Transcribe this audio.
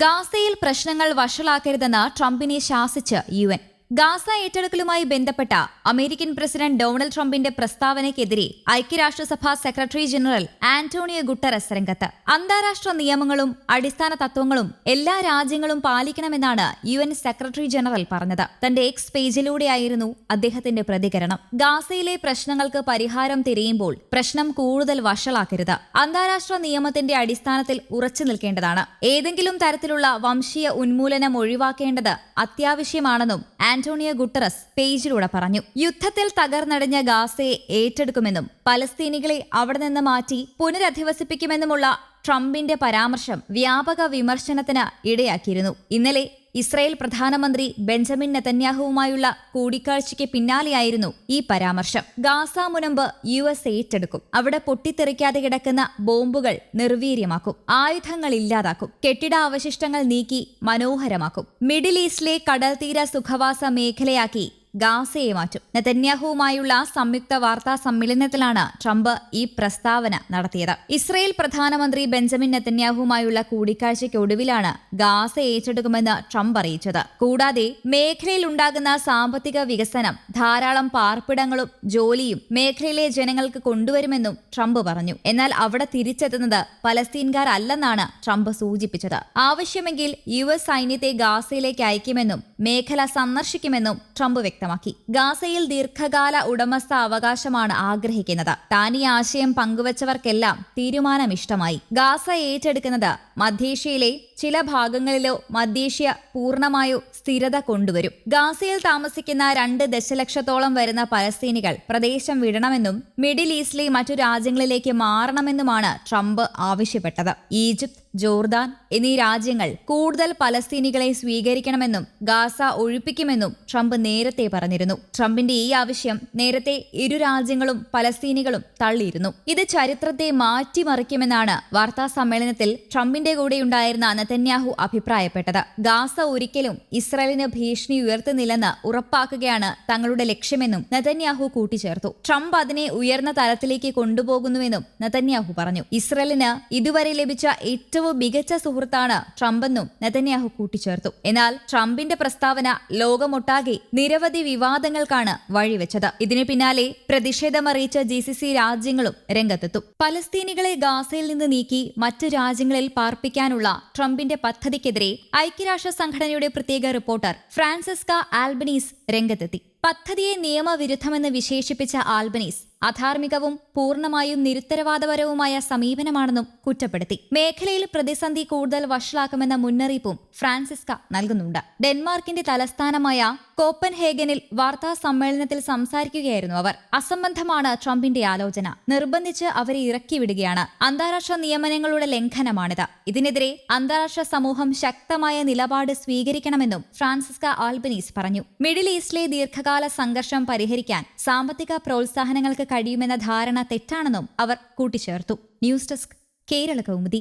ഗാസയിൽ പ്രശ്നങ്ങൾ വഷളാക്കരുതെന്ന് ട്രംപിനെ ശാസിച്ച് യു എൻ. ഗാസ ഏറ്റെടുക്കലുമായി ബന്ധപ്പെട്ട അമേരിക്കൻ പ്രസിഡന്റ് ഡൊണാൾഡ് ട്രംപിന്റെ പ്രസ്താവനയ്ക്കെതിരെ ഐക്യരാഷ്ട്രസഭാ സെക്രട്ടറി ജനറൽ ആന്റോണിയോ ഗുട്ടറസ് രംഗത്ത്. അന്താരാഷ്ട്ര നിയമങ്ങളും അടിസ്ഥാന തത്വങ്ങളും എല്ലാ രാജ്യങ്ങളും പാലിക്കണമെന്നാണ് യു എൻ സെക്രട്ടറി ജനറൽ പറഞ്ഞത്. തന്റെ എക്സ് പേജിലൂടെയായിരുന്നു അദ്ദേഹത്തിന്റെ പ്രതികരണം. ഗാസയിലെ പ്രശ്നങ്ങൾക്ക് പരിഹാരം തിരയുമ്പോൾ പ്രശ്നം കൂടുതൽ വഷളാക്കരുത്. അന്താരാഷ്ട്ര നിയമത്തിന്റെ അടിസ്ഥാനത്തിൽ ഉറച്ചു നിൽക്കേണ്ടതാണ്. ഏതെങ്കിലും തരത്തിലുള്ള വംശീയ ഉന്മൂലനം ഒഴിവാക്കേണ്ടത് അത്യാവശ്യമാണെന്നും ആന്റോണിയോ ഗുട്ടറസ് പേജിലൂടെ പറഞ്ഞു. യുദ്ധത്തിൽ തകർന്നടിഞ്ഞ ഗാസയെ ഏറ്റെടുക്കുമെന്നും പലസ്തീനികളെ അവിടെ നിന്ന് മാറ്റി പുനരധിവസിപ്പിക്കുമെന്നുമുള്ള ട്രംപിന്റെ പരാമർശം വ്യാപക വിമർശനത്തിന് ഇടയാക്കിയിരുന്നു. ഇന്നലെ ഇസ്രായേൽ പ്രധാനമന്ത്രി ബെഞ്ചമിൻ നെതന്യാഹുവുമായുള്ള കൂടിക്കാഴ്ചയ്ക്ക് പിന്നാലെയായിരുന്നു ഈ പരാമർശം. ഗാസ മുനമ്പ് യു എസ് ഏറ്റെടുക്കും. അവിടെ പൊട്ടിത്തെറിക്കാതെ കിടക്കുന്ന ബോംബുകൾ നിർവീര്യമാക്കും. ആയുധങ്ങൾ ഇല്ലാതാക്കും. കെട്ടിടാവശിഷ്ടങ്ങൾ നീക്കി മനോഹരമാക്കും. മിഡിൽ ഈസ്റ്റിലെ കടൽത്തീര സുഖവാസ മേഖലയാക്കി ഗാസയെ മാറ്റും. നെതന്യാഹുവുമായുള്ള സംയുക്ത വാർത്താ സമ്മേളനത്തിലാണ് ട്രംപ് ഈ പ്രസ്താവന നടത്തിയത്. ഇസ്രയേൽ പ്രധാനമന്ത്രി ബെഞ്ചമിൻ നെതന്യാഹുവുമായുള്ള കൂടിക്കാഴ്ചയ്ക്കൊടുവിലാണ് ഗാസ ഏറ്റെടുക്കുമെന്ന് ട്രംപ് അറിയിച്ചത്. കൂടാതെ മേഖലയിൽ ഉണ്ടാകുന്ന സാമ്പത്തിക വികസനം ധാരാളം പാർപ്പിടങ്ങളും ജോലിയും മേഖലയിലെ ജനങ്ങൾക്ക് കൊണ്ടുവരുമെന്നും ട്രംപ് പറഞ്ഞു. എന്നാൽ അവിടെ തിരിച്ചെത്തുന്നത് പലസ്തീൻകാരല്ലെന്നാണ് ട്രംപ് സൂചിപ്പിച്ചത്. ആവശ്യമെങ്കിൽ യു എസ് സൈന്യത്തെ ഗാസയിലേക്ക് അയക്കുമെന്നും മേഖല സന്ദർശിക്കുമെന്നും ട്രംപ് വ്യക്തമാക്കി. ഗാസയിൽ ദീർഘകാല ഉടമസ്ഥ അവകാശമാണ് ആഗ്രഹിക്കുന്നത്. താൻ ഈ ആശയം പങ്കുവച്ചവർക്കെല്ലാം തീരുമാനം ഇഷ്ടമായി ഗാസ ഏറ്റെടുക്കുന്നത് മധ്യേഷ്യയിലെ ചില ഭാഗങ്ങളിലോ മധ്യേഷ്യ പൂർണമായോ സ്ഥിരത കൊണ്ടുവരും. ഗാസയിൽ താമസിക്കുന്ന രണ്ട് ദശലക്ഷത്തോളം വരുന്ന പലസ്തീനികൾ പ്രദേശം വിടണമെന്നും മിഡിൽ ഈസ്റ്റിലെ മറ്റു രാജ്യങ്ങളിലേക്ക് മാറണമെന്നുമാണ് ട്രംപ് ആവശ്യപ്പെട്ടത്. ഈജിപ്ത് ജോർദാൻ എന്നീ രാജ്യങ്ങൾ കൂടുതൽ പലസ്തീനികളെ സ്വീകരിക്കണമെന്നും ഗാസ ഒഴിപ്പിക്കുമെന്നും ട്രംപ് നേരത്തെ പറഞ്ഞിരുന്നു. ട്രംപിന്റെ ഈ ആവശ്യം നേരത്തെ ഇരു രാജ്യങ്ങളും പലസ്തീനികളും തള്ളിയിരുന്നു. ഇത് ചരിത്രത്തെ മാറ്റിമറിക്കുമെന്നാണ് വാർത്താ സമ്മേളനത്തിൽ ട്രംപിന്റെ കൂടെ ഉണ്ടായിരുന്ന നെതന്യാഹു അഭിപ്രായപ്പെട്ടത്. ഗാസ ഒരിക്കലും ഇസ്രായേലിന് ഭീഷണി ഉയർത്തുന്നില്ലെന്ന് ഉറപ്പാക്കുകയാണ് തങ്ങളുടെ ലക്ഷ്യമെന്നും നെതന്യാഹു കൂട്ടിച്ചേർത്തു. ട്രംപ് അതിനെ ഉയർന്ന തലത്തിലേക്ക് കൊണ്ടുപോകുന്നുവെന്നും നെതന്യാഹു പറഞ്ഞു. ഇസ്രായേലിന് ഇതുവരെ ലഭിച്ച ഏറ്റവും മികച്ച സുഹൃത്താണ് ട്രംപെന്നും നെതന്യാഹു കൂട്ടിച്ചേർത്തു. എന്നാൽ ട്രംപിന്റെ പ്രസ്താവന ലോകമൊട്ടാകെ നിരവധി വിവാദങ്ങൾക്കാണ് വഴിവെച്ചത്. ഇതിനു പിന്നാലെ പ്രതിഷേധമറിയിച്ച ജി സി സി രാജ്യങ്ങളും രംഗത്തെത്തും. പലസ്തീനികളെ ഗാസയിൽ നിന്ന് നീക്കി മറ്റു രാജ്യങ്ങളിൽ പാർപ്പിക്കാനുള്ള ട്രംപിന്റെ പദ്ധതിക്കെതിരെ ഐക്യരാഷ്ട്ര സംഘടനയുടെ പ്രത്യേക റിപ്പോർട്ടർ ഫ്രാൻസിസ്ക ആൽബനീസ് രംഗത്തെത്തി. പദ്ധതിയെ നിയമവിരുദ്ധമെന്ന് വിശേഷിപ്പിച്ച ആൽബനീസ് അധാർമികവും പൂർണമായും നിരുത്തരവാദപരവുമായ സമീപനമാണെന്നും കുറ്റപ്പെടുത്തി. മേഖലയിൽ പ്രതിസന്ധി കൂടുതൽ വഷളാക്കുമെന്ന മുന്നറിയിപ്പും ഫ്രാൻസിസ്ക നൽകുന്നുണ്ട്. ഡെൻമാർക്കിന്റെ തലസ്ഥാനമായ കോപ്പൻഹേഗനിൽ വാർത്താ സമ്മേളനത്തിൽ സംസാരിക്കുകയായിരുന്നു അവർ. അസംബന്ധമാണ് ട്രംപിന്റെ ആലോചന. നിർബന്ധിച്ച് അവരെ ഇറക്കിവിടുകയാണ്. അന്താരാഷ്ട്ര നിയമനങ്ങളുടെ ലംഘനമാണിത്. ഇതിനെതിരെ അന്താരാഷ്ട്ര സമൂഹം ശക്തമായ നിലപാട് സ്വീകരിക്കണമെന്നും ഫ്രാൻസിസ്ക ആൽബനീസ് പറഞ്ഞു. മിഡിൽ ഈസ്റ്റിലെ ദീർഘകാല സംഘർഷം പരിഹരിക്കാൻ സാമ്പത്തിക പ്രോത്സാഹനങ്ങൾക്ക് കഴിയുമെന്ന ധാരണ തെറ്റാണെന്നും അവർ കൂട്ടിച്ചേർത്തു. News desk Kerala Kaumudi.